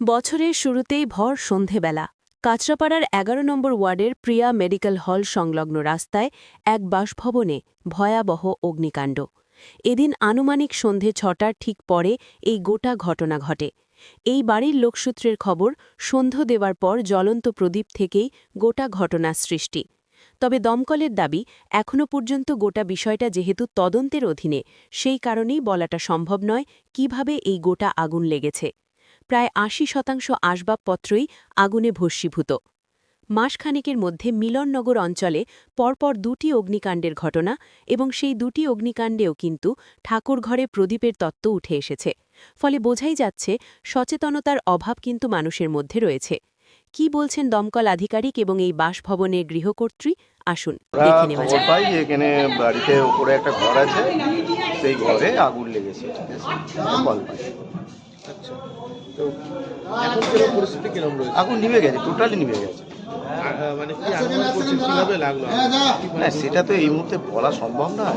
বছরের শুরুতেই ভর সন্ধেবেলা। কাঁচরাপাড়ার এগারো নম্বর ওয়ার্ডের প্রিয়া মেডিকেল হল সংলগ্ন রাস্তায় এক বাসভবনে ভয়াবহ অগ্নিকাণ্ড। এদিন আনুমানিক সন্ধে ছটার ঠিক পরে এই গোটা ঘটনা ঘটে। এই বাড়ির লোকসূত্রের খবর, সন্ধ্য দেওয়ার পর জ্বলন্ত প্রদীপ থেকেই গোটা ঘটনার সৃষ্টি। তবে দমকলের দাবি এখনও পর্যন্ত গোটা বিষয়টা যেহেতু তদন্তের অধীনে, সেই কারণেই বলাটা সম্ভব নয় কীভাবে এই গোটা আগুন লেগেছে। প্রায় আশি শতাংশ আসবাবপত্রই আগুনে ভস্মীভূত। মাসখানেকের মধ্যে মিলননগর অঞ্চলে পরপর দুটি অগ্নিকাণ্ডের ঘটনা এবং সেই দুটি অগ্নিকাণ্ডেও কিন্তু ঠাকুরঘরে প্রদীপের তত্ত্ব উঠে এসেছে। ফলে বোঝাই যাচ্ছে সচেতনতার অভাব কিন্তু মানুষের মধ্যে রয়েছে। কি বলছেন দমকল আধিকারিক এবং এই বাসভবনের গৃহকর্ত্রী? আসুন দেখে নেওয়া যাক। এখানে বাড়িতে উপরে একটা ঘর আছে সেই ঘরে আগুন লেগেছে। ঠিক আছে আচ্ছা তো এখন কীরকম পরিস্থিতি কীরকম রয়েছে? আগুন নিভে গেছে টোটালি নিভে গেছে। মানে কি কীভাবে লাগল? না সেটা তো এই মুহূর্তে বলা সম্ভব না।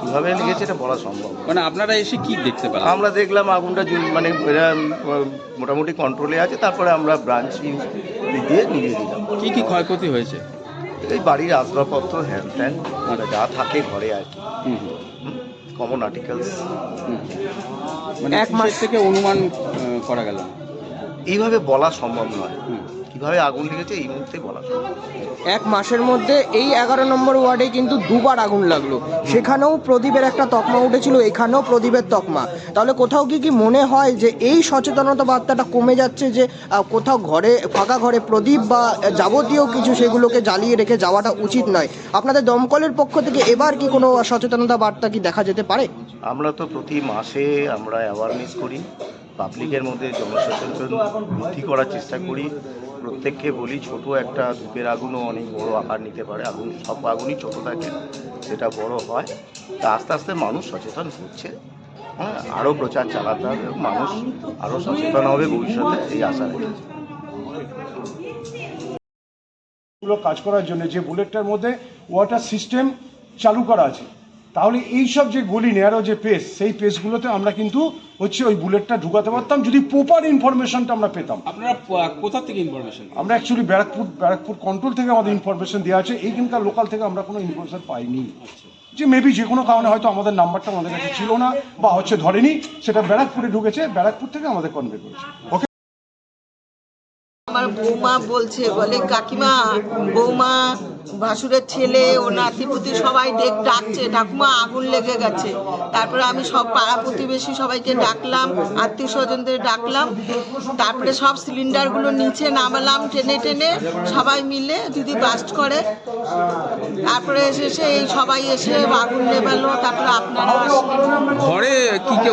কীভাবে লেগেছে এটা বলা সম্ভব মানে আপনারা এসে কি দেখতে পেলেন? আমরা দেখলাম আগুনটা মানে এরা মোটামুটি কন্ট্রোলে আছে তারপরে আমরা ব্রাঞ্চ ইউজ দিয়ে নিভিয়ে দিলাম। কি কি ক্ষয়ক্ষতি হয়েছে? এই বাড়ির আসবাবপত্র হ্যান ত্যান মানে যা থাকে ঘরে আর কি হুম হুম, কমন আর্টিকেলস হুম। মানে এক মাস থেকে অনুমান করা গেল। এইভাবে বলা সম্ভব নয়। কীভাবে আগুন লেগেছে এই মুহূর্তে বলা সম্ভব এক মাসের মধ্যে এই এগারো নম্বর ওয়ার্ডে কিন্তু দুবার আগুন লাগল। সেখানেও প্রদীপের একটা তকমা উঠেছিল এখানেও প্রদীপের তকমা। তাহলে কোথাও কি কি মনে হয় যে এই সচেতনতা বার্তাটা কমে যাচ্ছে যে কোথাও ঘরে ফাঁকা ঘরে প্রদীপ বা যাবতীয় কিছু সেগুলোকে জ্বালিয়ে রেখে যাওয়াটা উচিত নয়। আপনাদের দমকলের পক্ষ থেকে এবার কি কোনো সচেতনতা বার্তা কি দেখা যেতে পারে? আমরা তো প্রতি মাসে আমরা অ্যাওয়ারনেস করি। পাবলিকের মধ্যে জনসচেতন বৃদ্ধি করার চেষ্টা করি। প্রত্যেককে বলি, ছোট একটা ধূপের আগুনও অনেক বড় আকার নিতে পারে। আগুন, সব আগুনই ছোট থাকে সেটা বড় হয়। তা আস্তে আস্তে মানুষ সচেতন হচ্ছে। হ্যাঁ আরও প্রচার চালাতে হবে মানুষ আরও সচেতন হবে ভবিষ্যতে, এই আশা গুলো কাজ করার জন্য যে বুলেটটার মধ্যে ওয়াটার সিস্টেম চালু করা আছে। তাহলে এই সব যে গলি নেয়ারও যে পেস সেই পেসগুলোতে আমরা কিন্তু হচ্ছে ওই বুলেটটা ঢুকাতে পারতাম যদি প্রপার ইনফরমেশনটা আমরা পেতাম। আপনারা কোথা থেকে ইনফরমেশন আমরা অ্যাকচুয়ালি ব্যারাকপুর ব্যারাকপুর কন্ট্রোল থেকে আমাদের ইনফরমেশন দেওয়া আছে এইখানকার লোকাল থেকে আমরা কোনো ইনফরমেশন পাইনি। যে মেবি যে কোনো কারণে হয়তো আমাদের নাম্বারটা আমাদের কাছে ছিল না বা হচ্ছে ধরেনি সেটা ব্যারাকপুরে ঢুকেছে ব্যারাকপুর থেকে আমাদের কনভে করেছে। ওকে আমার বৌমা বলছে, বলে, কাকিমা, বৌমা, ভাসুরের ছেলে, ও নাতিপুতি সবাই দেখ, ডাকছে। ঠাকুমা, আগুন লেগে গেছে। তারপরে আমি সব পাড়া প্রতিবেশী সবাইকে ডাকলাম, আত্মীয় স্বজনদের ডাকলাম। তারপরে সব সিলিন্ডারগুলো নিচে নামালাম, টেনে টেনে সবাই মিলে, দিদি বাস্ট করে। তারপরে এসে এই সবাই এসে আগুন নেবালো তারপরে আপনারা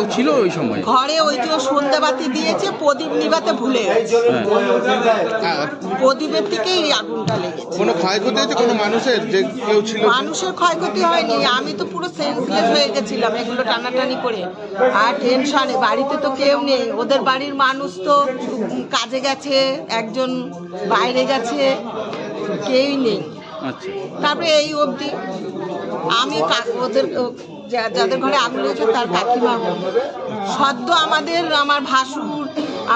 কেউ ছিল ওই সময়? ঘরে ওই যে সন্ধ্যাবাতি দিয়েছে প্রদীপ নিভাতে ভুলে গেছে। প্রদীপের থেকেই এই আগুনটা লেগেছে। কোনো ক্ষয়ক্ষতি হয়েছে? কোনো মানুষের যে কেউ ছিল? মানুষের ক্ষয়ক্ষতি হয়নি। আমি তো পুরো সেন্সলেস হয়ে গেছিলাম এগুলো টানাটানি করে। আর টেনশনে বাড়িতে তো কেউ নেই। ওদের বাড়ির মানুষ তো কাজে গেছে একজন বাইরে গেছে কেউই নেই। আচ্ছা। তারপরে এই অবধি। আমি ওদের যাদের ঘরে আগুন লেগেছে তার কাকিমা। সদ্য আমাদের আমার ভাসুর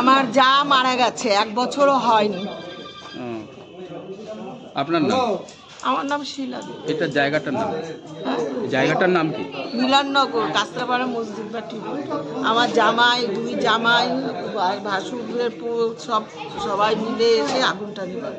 আমার যা মারা গেছে এক বছরও হয়নি। আপনার নাম? আমার নাম শিলা। এটা জায়গাটার নাম? জায়গাটার নাম কি? মিলননগর কাস্তাপাড়া মসজিদ বা আমার জামাই দুই জামাই ভাসুরের সব সবাই মিলে এসে আগুনটা নিবাল